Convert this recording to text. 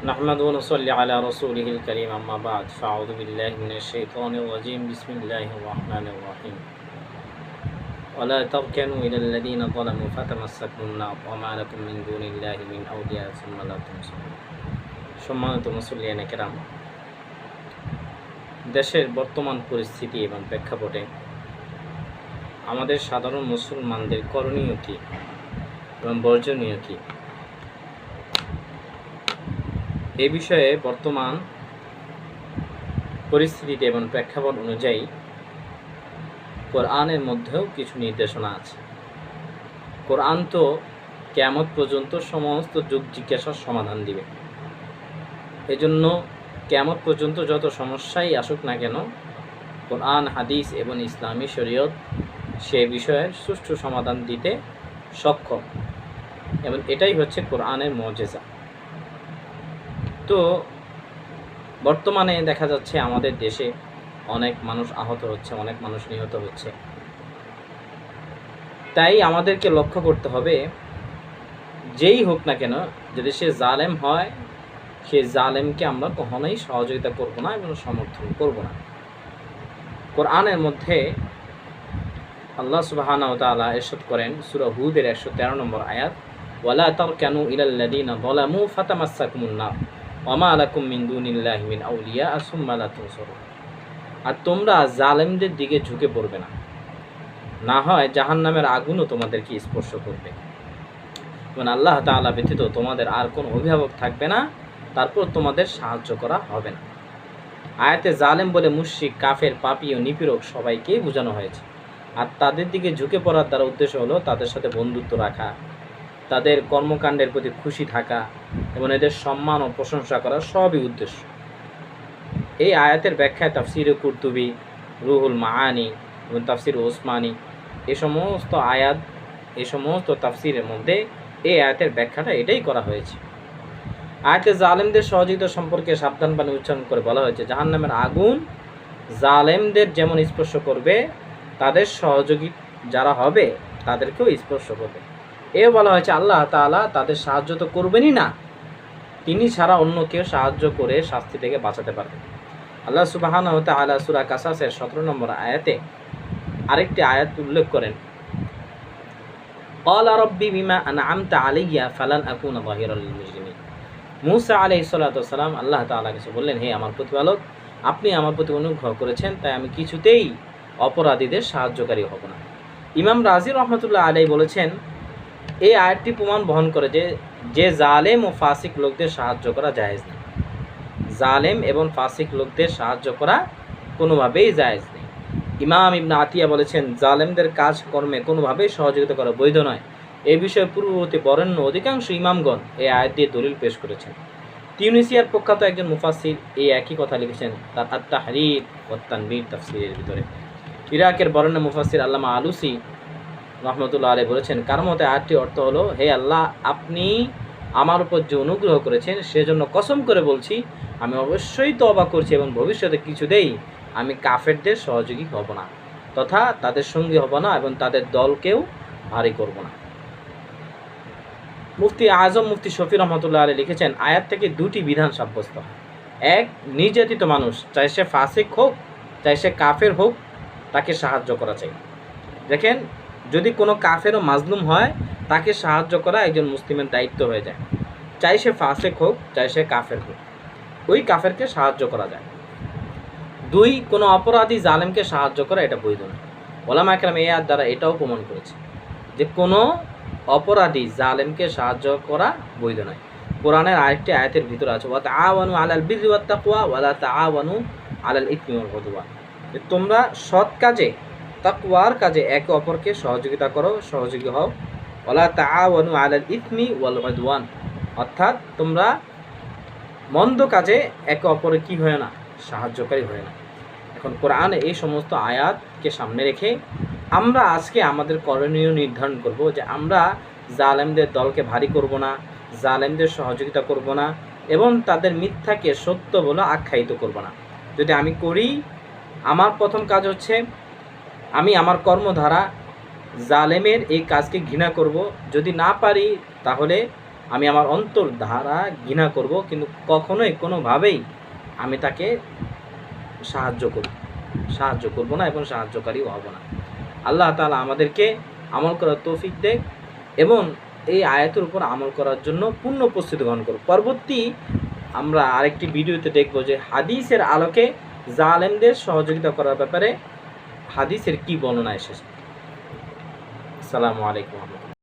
نحمد ونصلي على رسوله الكريم أما بعد فأعوذ بالله من الشيطان الرجيم بسم الله الرحمن الرحيم ولا تركنوا إلى الذين ظلموا فتمسكوا النار وما لكم من دون الله من أولياء ثم لا تنصرون সম্মানিত মুসল্লিয়ানে কেরাম দেশের বর্তমান পরিস্থিতি এবং প্রেক্ষাপটে আমাদের সাধারণ মুসলমানদের করণীয় কী এবং বর্জনীয় কী এ বিষয়ে বর্তমান পরিস্থিতিতে এবং প্রেক্ষাপট অনুযায়ী কোরআনের মধ্যেও কিছু নির্দেশনা আছে। কোরআন তো কেমত পর্যন্ত সমস্ত যুগ জিজ্ঞাসার সমাধান দিবে। এজন্য কেমত পর্যন্ত যত সমস্যাই আসুক না কেন, কোরআন, হাদিস এবং ইসলামী শরীয়ত সে বিষয়ের সুষ্ঠু সমাধান দিতে সক্ষম। এবং এটাই হচ্ছে কোরআনের মজেজা তো বর্তমানে দেখা যাচ্ছে আমাদের দেশে অনেক মানুষ আহত হচ্ছে, অনেক মানুষ নিহত হচ্ছে। তাই আমাদেরকে লক্ষ্য করতে হবে, যেই হোক না কেন, যদি সে জালেম হয়, সে জালেমকে আমরা কখনোই সহযোগিতা করব না এবং সমর্থন করব না। কোরআনের মধ্যে আল্লাহ সুবাহানা তালা এরশাদ করেন, সুরা হুদের একশো তেরো নম্বর আয়াত, ওয়ালা তার কেন ইলাল্লাদিনা বলামু ফাতামাসাকুমুন্না ওমা আলাকুম মিন দুনিল্লাহি মিন আউলিয়া আসুম্মা লা তুনসুরুন। আর তোমরা জালেমদের দিকে ঝুঁকে পড়বে না। না হয় জাহান্নামের আগুনও তোমাদেরকে স্পর্শ করবে। এবং আল্লাহ তাআলা ব্যতীত তোমাদের আর কোনো অভিভাবক থাকবে না, তারপর তোমাদের সাহায্য করা হবে না। আয়াতে জালেম বলে মুশরিক, কাফের, পাপি ও নিপীড়ক সবাইকেই বোঝানো হয়েছে। আর তাদের দিকে ঝুঁকে পড়ার দ্বারা উদ্দেশ্য হলো তাদের সাথে বন্ধুত্ব রাখা। তাদের কর্মকাণ্ডের প্রতি খুশি থাকা এবং এদের সম্মান ও প্রশংসা করা সবই উদ্দেশ্য। এই আয়াতের ব্যাখ্যায় তাফসির কুর্তুবি, রুহুল মাহানি এবং তাফসির ওসমানি এ সমস্ত আয়াত এই সমস্ত তাফসিরের মধ্যে এই আয়াতের ব্যাখ্যাটা এটাই করা হয়েছে। আয়াতে জালেমদের সহযোগিতা সম্পর্কে সাবধান বাণী উচ্চারণ করে বলা হয়েছে জাহান নামের আগুন জালেমদের যেমন স্পর্শ করবে, তাদের সহযোগী যারা হবে, তাদেরকেও স্পর্শ করবে। এ বলা হয়েছে, আল্লাহ তালা তাদের সাহায্য তো করবেনই না। তিনি ছাড়া অন্য কেউ সাহায্য করে শাস্তি থেকে বাঁচাতে পারবে আল্লাহ সুবাহান হতে আলা সুরা কাসাসের সতেরো নম্বর আয়াতে আরেকটি আয়াত উল্লেখ করেন। অল আরব্বি বিমা আনআমতা আলাইয়া ফালান আকুন বাহিরুল মুসা আলাইহিস সালাতু সালাম আল্লাহ তাআলা কিছু বললেন, হে আমার প্রতিপালক, আপনি আমার প্রতি অনুগ্রহ করেছেন, তাই আমি কিছুতেই অপরাধীদের সাহায্যকারী হব না। ইমাম রাজি রহমতুল্লাহ আলাই বলেছেন এই আয়াতটি প্রমাণ বহন করে যে যে জালেম ও ফাসিক লোকদের সাহায্য করা জায়েজ নেই। জালেম এবং ফাসিক লোকদের সাহায্য করা কোনোভাবেই জায়েজ নেই। ইমাম ইবনা আতিয়া বলেছেন, জালেমদের কাজ কর্মে কোনোভাবেই সহযোগিতা করা বৈধ নয়। এ বিষয়ে পূর্ববর্তী বরেণ্য অধিকাংশ ইমামগণ এই আয়াত দিয়ে দলিল পেশ করেছেন। তিউনিসিয়ার প্রখ্যাত একজন মুফাসির এই একই কথা লিখেছেন, তার আত্মা হারির ও তানবীর তাফসিরের ভিতরে। ইরাকের বরেণ্য মুফাসির আল্লামা আলুসি রহমতুল্লাহ আলী বলেছেন, কার মতে আয়াতটি অর্থ হলো, হে আল্লাহ, আপনি আমার উপর যে অনুগ্রহ করেছেন, সেজন্য কসম করে বলছি, আমি অবশ্যই তবা করছি এবং ভবিষ্যতে কিছুতেই আমি কাফেরদের সহযোগী হব না, তথা তাদের সঙ্গী হব না এবং তাদের দলকেও ভারী করব না। মুফতি আজম মুফতি শফি রহমতুল্লাহ আলী লিখেছেন, আয়াত থেকে দুটি বিধান সাব্যস্ত এক, নির্যাতিত মানুষ, চাই সে ফাসিক হোক, চাই সে কাফের হোক, তাকে সাহায্য করা চাই। দেখেন যদি কোনো কাফেরও মাজলুম হয়, তাকে সাহায্য করা একজন মুসলিমের দায়িত্ব হয়ে যায়। চাই সে ফাসেক হোক, চাই সে কাফের হোক। ওই কাফেরকে সাহায্য করা যায়। দুই, কোনো অপরাধী জালেমকে সাহায্য করা এটা বৈধ না। ওলামা একরাম এই আয়াত দ্বারা এটাও প্রমাণ করেছে যে কোনো অপরাধী জালেমকে সাহায্য করা বৈধ নয়। কোরআনের আরেকটি আয়াতের ভিতরে আছে ওয়াত আওয়ানু আলাল বিরি ওয়াত তাকওয়া ওয়ালা তাআওয়ানু আলাল ইথমি ওয়াল যে তোমরা সৎ কাজে তাকওয়ার কাজে একে অপরকে সহযোগিতা করো, সহযোগী হও। ওয়ালা তাআওয়ানু আলাল ইথমি ওয়াল উদওয়ান। অর্থাৎ তোমরা মন্দ কাজে একে অপরে কি হয় না, সাহায্যকারী হয় না। এখন কোরআনে এই সমস্ত আয়াতকে সামনে রেখে আমরা আজকে আমাদের করণীয় নির্ধারণ করব যে আমরা জালেমদের দলকে ভারী করব না, জালেমদের সহযোগিতা করব না এবং তাদের মিথ্যাকে সত্য বলে আখ্যায়িত করব না। যদি আমি করি, আমার প্রথম কাজ হচ্ছে আমি আমার কর্মধারা জালেমের এই কাজকে ঘৃণা করব। যদি না পারি, তাহলে আমি আমার অন্তর ধারা ঘৃণা করব, কিন্তু কখনোই, কোনোভাবেই আমি তাকে সাহায্য করব সাহায্য করব না এবং সাহায্যকারীও হব না। আল্লাহ তালা আমাদেরকে আমল করার তৌফিক দেয় এবং এই আয়াতের উপর আমল করার জন্য পূর্ণ প্রস্তুতি গ্রহণ করব পরবর্তী আমরা আরেকটি ভিডিওতে দেখব যে হাদিসের আলোকে জালেমদের সহযোগিতা করার ব্যাপারে হাদিসের কি বর্ণনা এসেছে? আসসালামু আলাইকুম।